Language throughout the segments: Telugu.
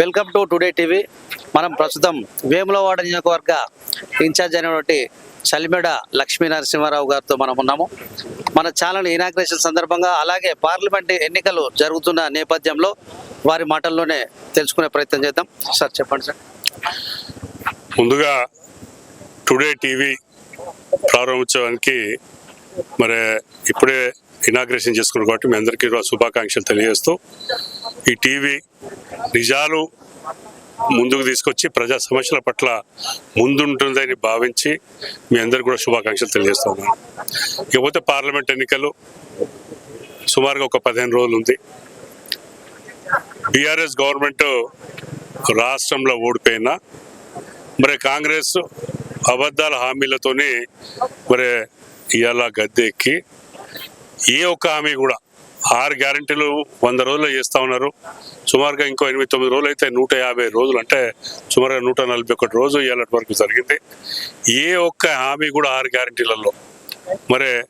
Welcome to today TV. మనం ప్రస్తుతం వేములవాడ నియోజకవర్గ ఇన్ఛార్జ్ అయినటువంటి చలిమెడ లక్ష్మీ నరసింహారావు గారితో మనం ఉన్నాము. మన ఛానల్ ఇనాగ్రేషన్ సందర్భంగా అలాగే పార్లమెంట్ ఎన్నికలు జరుగుతున్న నేపథ్యంలో వారి మాటల్లోనే తెలుసుకునే ప్రయత్నం చేద్దాం. సార్ చెప్పండి సార్. ముందుగా టుడే టీవీ ప్రారంభోత్సవానికి మరి ఇప్పుడే ఇనాగ్రేషన్ చేసుకున్నారు కాబట్టి మీ అందరికీ శుభాకాంక్షలు తెలియజేస్తూ ఈ టీవీ నిజాలు ముందుకు తీసుకొచ్చి ప్రజా సమస్యల పట్ల ముందుంటుందని భావించి మీ అందరికీ కూడా శుభాకాంక్షలు తెలియజేస్తున్నాను. ఇకపోతే పార్లమెంట్ ఎన్నికలు సుమారుగా ఒక పదిహేను రోజులు ఉంది. బీఆర్ఎస్ గవర్నమెంట్ రాష్ట్రంలో ఓడిపోయినా మరి కాంగ్రెస్ అబద్ధాల హామీలతోని మరి ఇవాళ గద్దె ఎక్కి ఏ ఒక్క హామీ కూడా ఆరు గ్యారంటీలు వంద రోజులు చేస్తూ ఉన్నారు. సుమారుగా ఇంకో ఎనిమిది తొమ్మిది రోజులు అయితే నూట యాభై రోజులు అంటే సుమారుగా నూట నలభై ఒకటి రోజు ఇవాళ వరకు జరిగింది. ఏ ఒక్క హామీ కూడా ఆరు గ్యారంటీలలో మరి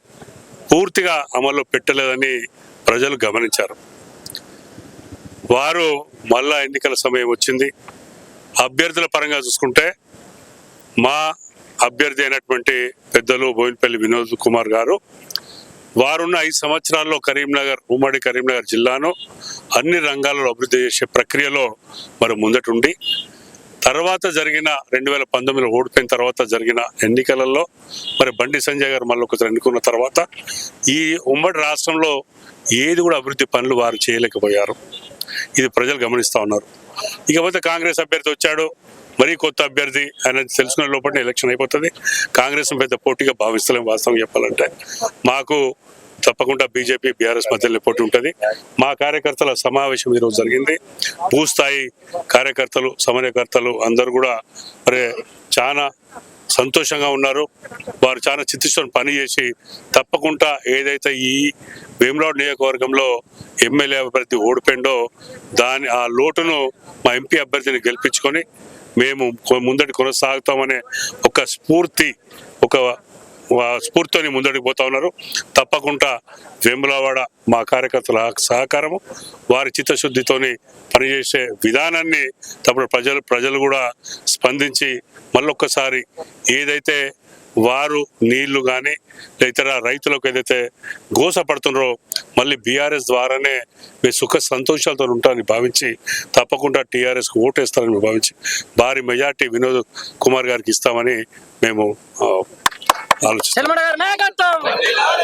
పూర్తిగా అమల్లో పెట్టలేదని ప్రజలు గమనించారు. వారు మళ్ళా ఎన్నికల సమయం వచ్చింది. అభ్యర్థుల పరంగా చూసుకుంటే మా అభ్యర్థి అయినటువంటి పెద్దలు బోయినపల్లి వినోద్ కుమార్ గారు వారున్న ఐదు సంవత్సరాల్లో కరీంనగర్ ఉమ్మడి కరీంనగర్ జిల్లాను అన్ని రంగాలలో అభివృద్ధి చేసే ప్రక్రియలో మరి ముందటుండి. తర్వాత జరిగిన రెండు వేల పంతొమ్మిదిలో ఓడిపోయిన తర్వాత జరిగిన ఎన్నికలలో మరి బండి సంజయ్ గారు మళ్ళీ ఒకసారి ఎన్నుకున్న తర్వాత ఈ ఉమ్మడి రాష్ట్రంలో ఏది కూడా అభివృద్ధి పనులు వారు చేయలేకపోయారు. ఇది ప్రజలు గమనిస్తూ ఉన్నారు. ఇకపోతే కాంగ్రెస్ అభ్యర్థి వచ్చాడు. మరీ కొత్త అభ్యర్థి అనేది తెలుసుకునే లోపల ఎలక్షన్ అయిపోతుంది. కాంగ్రెస్ పెద్ద పోటీగా భావిస్తలేం వాస్తవం చెప్పాలంటే. మాకు తప్పకుండా బీజేపీ బీఆర్ఎస్ మధ్యలో పోటీ ఉంటుంది. మా కార్యకర్తల సమావేశం ఈరోజు జరిగింది. భూస్థాయి కార్యకర్తలు సమన్వయకర్తలు అందరూ కూడా మరి చాలా సంతోషంగా ఉన్నారు. వారు చాలా చిత్తశుద్ధి పని చేసి తప్పకుండా ఏదైతే ఈ భీమరావు నియోజకవర్గంలో ఎమ్మెల్యే అభ్యర్థి ఓడిపోయిండో దాని ఆ లోటును మా ఎంపీ అభ్యర్థిని గెలిపించుకొని మేము ముందటి కొనసాగుతామనే ఒక స్ఫూర్తి ఒక వా- స్ఫూర్తితోని ముందడికి పోతా ఉన్నారు. తప్పకుండా వేములవాడ మా కార్యకర్తల సహకారము వారి చిత్తశుద్ధితోని పనిచేసే విధానాన్ని తప్పుడు ప్రజలు ప్రజలు కూడా స్పందించి మళ్ళొక్కసారి ఏదైతే వారు నీళ్ళు కానీ ఇతర రైతులకు ఏదైతే గోస పడుతున్నారో మళ్ళీ బీఆర్ఎస్ ద్వారానే మీ సుఖ సంతోషాలతో ఉంటారని భావించి తప్పకుండా టీఆర్ఎస్కి ఓటేస్తారని భావించి భారీ మెజార్టీ వినోద్ కుమార్ గారికి ఇస్తామని మేము ఆలోచిస్తాం.